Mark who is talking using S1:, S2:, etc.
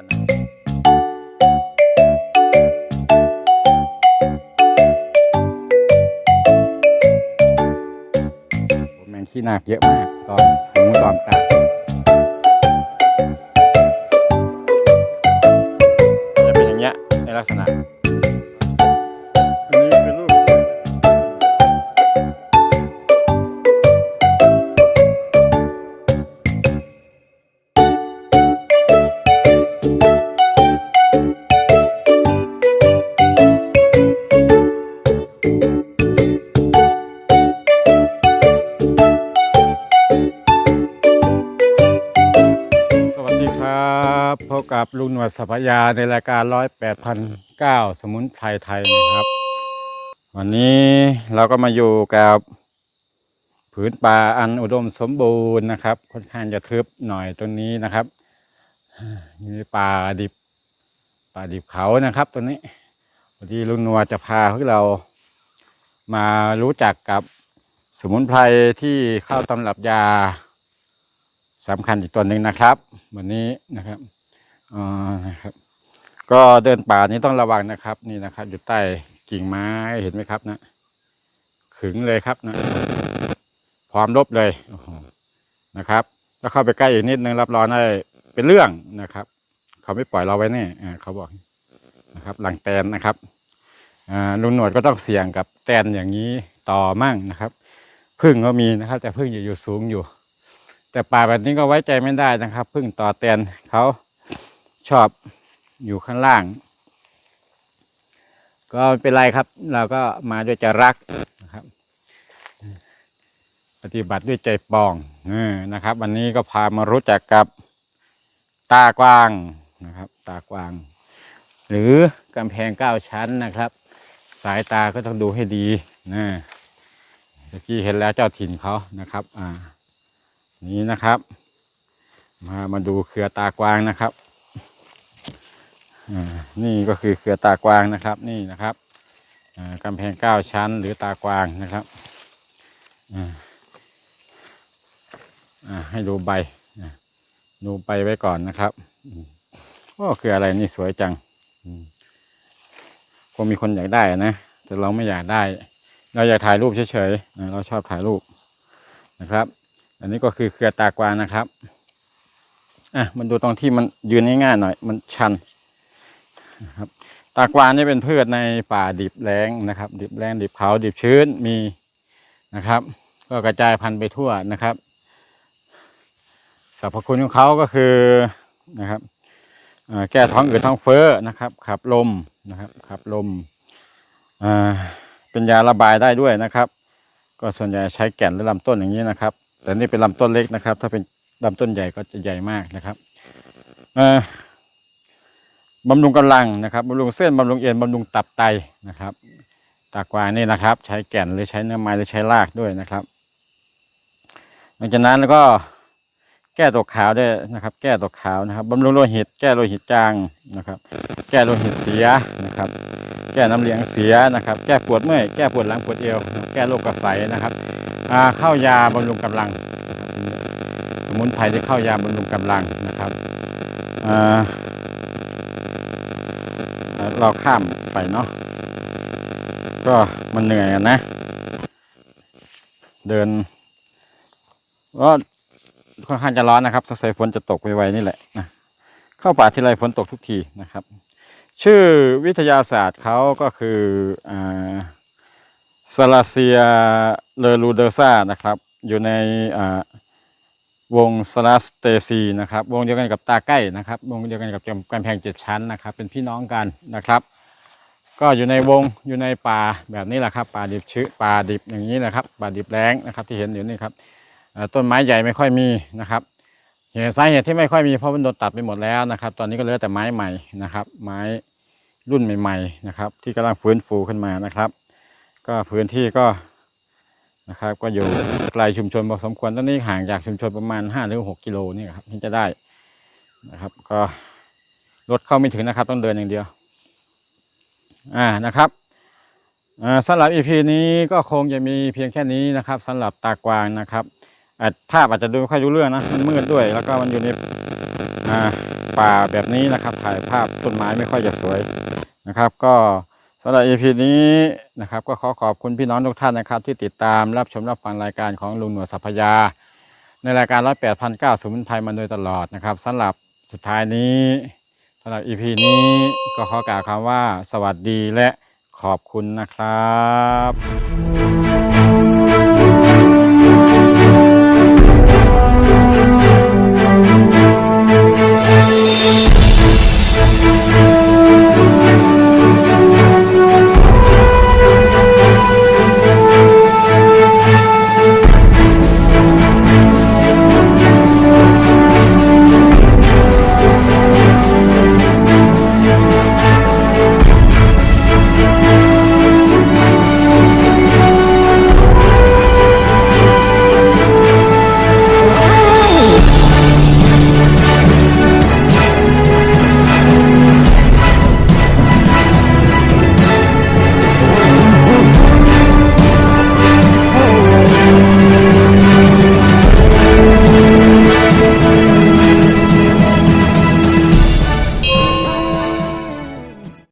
S1: นาแมงขี้นาคเยอะมากตอนหูตอนตาจะเป็นอย่างเงี้ยในลักษณะ กับลุงหนวดสัพยาในรายการร้อยแปดพันเก้าสมุนไพรไทยนะครับ วันนี้เราก็มาอยู่กับผืนป่าอันอุดมสมบูรณ์นะครับ ค่อนข้างจะทึบหน่อยตรงนี้นะครับมีป่าดิบป่าดิบเขานะครับตรงนี้วันนี้ลุงหนวดจะพาพวกเรามารู้จักกับสมุนไพรที่เข้าตำรับยาสำคัญอีกตัวหนึ่งนะครับ วันนี้นะครับ อ่านะครับ ก็เดินป่านี้ต้องระวังนะครับ นี่นะครับ อยู่ใต้กิ่งไม้เห็นไหมครับนะขึงเลยครับนะพร้อมรบเลยนะครับ แล้วเข้าไปใกล้อีกนิดนึงรับรองได้เป็นเรื่องนะครับ เขาไม่ปล่อยเราไว้แน่อ่เขาบอกนะครับ หลังแตนนะครับอ่าลุงหนวดก็ต้องเสี่ยงกับแตนอย่างนี้ต่อมั่งนะครับพึ่งก็มีนะครับ แต่พึ่งอยู่อยู่สูงอยู่ แต่ป่าแบบนี้ก็ไว้ใจไม่ได้นะครับ พึ่งต่อเตียนเขา ชอบอยู่ข้างล่าง ก็ไม่เป็นไรครับ เราก็มาด้วยใจรักนะครับ ปฏิบัติด้วยใจปองนะครับ วันนี้ก็พามารู้จักกับตากว้างนะครับ ตากว้าง หรือกำแพงเก้าชั้นนะครับ สายตาก็ต้องดูให้ดีนะเมื่อกี้เห็นแล้วเจ้าถิ่นเขานะครับ อ่า นี้นะครับ มามาดูเครือตากวางนะครับ นี่ก็คือเครือตากวางนะครับนี่นะครับกำแพงเก้าชั้นหรือตากวางนะครับให้ดูใบดูใบไว้ก่อนนะครับโอ้คืออะไรนี่สวยจังคงมีคนอยากได้นะ แต่เราไม่อยากได้ เราอยากถ่ายรูปเฉยๆเราชอบถ่ายรูปนะครับ อันนี้ก็คือเครือตากวางนะครับอะมันดูตรงที่มันยืนง่ายๆหน่อย มันชัน ครับตากวางนี่เป็นพืชในป่าดิบแล้งนะครับ ดิบแล้งดิบเขาดิบชื้นมีนะครับ ก็กระจายพันธุ์ไปทั่วนะครับสรรพคุณของเขาก็คือนะครับแก้ท้องอืดท้องเฟ้อนะครับ ขับลมนะครับขับลมเป็นยาระบายได้ด้วยนะครับ ก็ส่วนใหญ่ใช้แก่นหรือลำต้นอย่างนี้นะครับ แต่นี่เป็นลำต้นเล็กนะครับ ถ้าเป็นลำต้นใหญ่ก็จะใหญ่มากนะครับ บำรุงกำลังนะครับบำรุงเส้นบำรุงเอ็นบำรุงตับไตนะครับตากวางนี่นะครับ ใช้แก่นหรือใช้เนื้อไม้หรือใช้รากด้วยนะครับหลังจากนั้นแล้วก็แก้ตกขาวได้นะครับ แก้ตกขาวนะครับบำรุงโลหิต แก้โลหิตจางนะครับ แก้โลหิตเสียนะครับ แก้น้ำเหลียงเสียนะครับ แก้ปวดเมื่อยแก้ปวดหลังปวดเอว แก้โรคกระไสนะครับเข้ายาบำรุงกำลัง สมุนไพรที่เข้ายาบำรุงกำลังนะครับอ่า เราข้ามไปเนาะก็มันเหนื่อยนะ เดินก็ค่อนข้างจะร้อนนะครับสงสัยฝนจะตกไวๆนี่แหละนะเข้าป่าทีไรฝนตกทุกทีนะครับ ชื่อวิทยาศาสตร์เขาก็คืออ่าซาลาเซียเลรูเดอร์ซานะครับ อยู่ในอ่า วงสลาสเตซีนะครับ วงเดียวกันกับตาใกล้นะครับ วงเดียวกันกับกำแพงเจ็ดชั้นนะครับ เป็นพี่น้องกันนะครับ ก็อยู่ในวงอยู่ในป่าแบบนี้แหละครับป่าดิบชื้อป่าดิบอย่างนี้นะครับป่าดิบแรงนะครับ ที่เห็นอยู่นี่ครับต้นไม้ใหญ่ไม่ค่อยมีนะครับเหตุสาเหตุที่ไม่ค่อยมีเพราะมันโดนตัดไปหมดแล้วนะครับ ตอนนี้ก็เหลือแต่ไม้ใหม่นะครับ ไม้รุ่นใหม่ ๆนะครับ ที่กำลังฟื้นฟูขึ้นมานะครับ ก็พื้นที่ก็ นะครับ ก็อยู่ไกลชุมชนพอสมควรตอนนี้ห่างจากชุมชนประมาณห้าหรือหกกิโลนี่ครับที่จะได้นะครับ ก็รถเข้าไม่ถึงนะครับ ต้องเดินอย่างเดียว อ่านะครับอ่าสำหรับอีพีนี้ก็คงจะมีเพียงแค่นี้นะครับสำหรับตากวางนะครับอาจภาพอาจจะดูไม่ค่อยรู้เรื่องนะมันมืดด้วย แล้วก็มันอยู่ในป่าแบบนี้นะครับ ถ่ายภาพต้นไม้ไม่ค่อยจะสวยนะครับ ก็ สำหรับ EP นี้นะครับก็ขอขอบคุณพี่น้องทุกท่านนะครับ ที่ติดตามรับชมรับฟังรายการของลุงหนวดสัพยา ในรายการร้อยแปดพันเก้าสมุนไพรมาโดยตลอดนะครับสำหรับสุดท้ายนี้สำหรับ EP นี้ก็ขอกล่าวคำว่าสวัสดีและขอบคุณนะครับ